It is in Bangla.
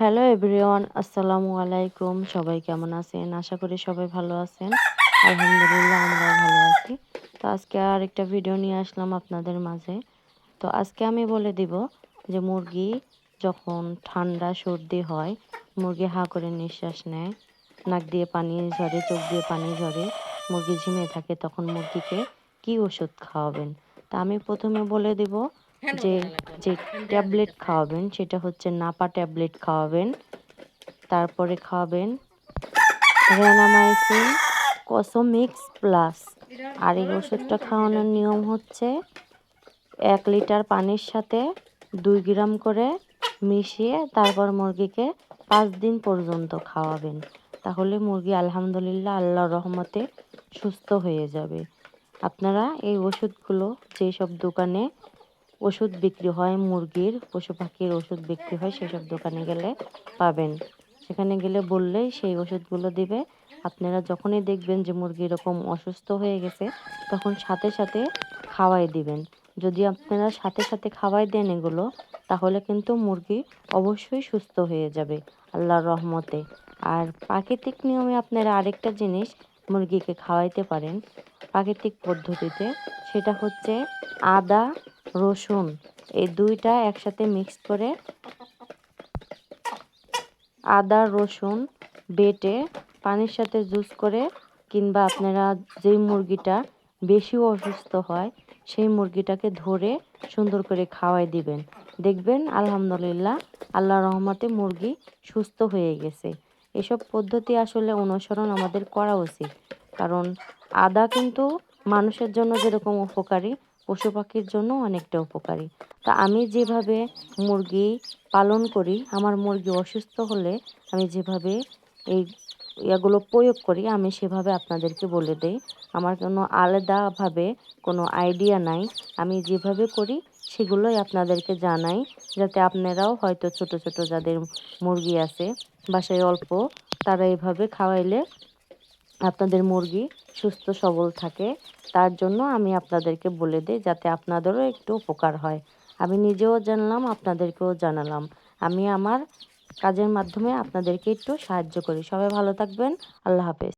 হ্যালো এভরিওয়ান আসসালামু আলাইকুম সবাই কেমন আছেন? আশা করি সবাই ভালো আছেন। আলহামদুলিল্লাহ, আমরাও ভালো আছি। তো আজকে আর একটা ভিডিও নিয়ে আসলাম আপনাদের মাঝে। তো আজকে আমি বলে দিব যে মুরগি যখন ঠান্ডা, সর্দি হয়, মুরগি হা করে নিঃশ্বাস নেয়, নাক দিয়ে পানি ঝরে, চোখ দিয়ে পানি ঝরে, মুরগি ঝিমে থাকে, তখন মুরগিকে কি ওষুধ খাওয়াবেন? তা আমি প্রথমে বলে দিব যে যে ট্যাবলেট খাওয়াবেন সেটা হচ্ছে নাপা ট্যাবলেট খাওয়াবেন। তারপরে খাওয়াবেন রেনামাইসিন কসমিক্স প্লাস আর এই ওষুধটা খাওয়ানোর নিয়ম হচ্ছে এক লিটার পানির সাথে দুই গ্রাম করে মিশিয়ে তারপর মুরগিকে পাঁচ দিন পর্যন্ত খাওয়াবেন। তাহলে মুরগি আলহামদুলিল্লাহ আল্লাহর রহমতে সুস্থ হয়ে যাবে। আপনারা এই ওষুধগুলো যেসব দোকানে ওষুধ বিক্রি হয়, মুরগির পশু পাখির ওষুধ বিক্রি হয়, সেসব দোকানে গেলে পাবেন। সেখানে গেলে বললেই সেই ওষুধগুলো দিবে। আপনারা যখনই দেখবেন যে মুরগি এরকম অসুস্থ হয়ে গেছে, তখন সাথে সাথে খাওয়াই দিবেন। যদি আপনারা সাথে সাথে খাওয়াই দেন এগুলো, তাহলে কিন্তু মুরগি অবশ্যই সুস্থ হয়ে যাবে, আল্লাহর রহমতে। আর প্রাকৃতিক নিয়মে আপনারা আরেকটা জিনিস মুরগিকে খাওয়াইতে পারেন। প্রাকৃতিক পদ্ধতিতে, সেটা হচ্ছে আদা রসুন, এই দুইটা একসাথে মিক্স করে আদা, রসুন বেটে পানির সাথে জুস করে কিংবা আপনারা যেই মুরগিটা বেশি অসুস্থ হয়, সেই মুরগিটাকে ধরে সুন্দর করে খাওয়াই দিবেন। দেখবেন আলহামদুলিল্লাহ আল্লাহ রহমতে মুরগি সুস্থ হয়ে গেছে। এসব পদ্ধতি আসলে অনুসরণ আমাদের করা উচিত। কারণ আদা কিন্তু মানুষের জন্য যেরকম উপকারী পশু পাখির জন্য অনেকটা উপকারী। তা আমি যেভাবে মুরগি পালন করি, আমার মুরগি অসুস্থ হলে আমি যেভাবে এই এগুলো প্রয়োগ করি, আমি সেভাবে আপনাদেরকে বলে দেই। আমার কোনো আলাদাভাবে কোনো আইডিয়া নাই। আমি যেভাবে করি, সেগুলোই আপনাদেরকে জানাই, যাতে আপনারাও হয়তো ছোট ছোট যাদের মুরগি আছে, বাসায় অল্প, তারা এভাবে খাওয়াইলে আপনাদের মুরগি সুস্থ, সবল থাকে, তার জন্য আমি আপনাদেরকে বলে দিই যাতে আপনাদেরও একটু উপকার হয়। আমি নিজেও জানলাম, আপনাদেরকেও জানালাম। আমি আমার কাজের মাধ্যমে আপনাদেরকে একটু সাহায্য করি। সবাই ভালো থাকবেন। আল্লাহ হাফেজ।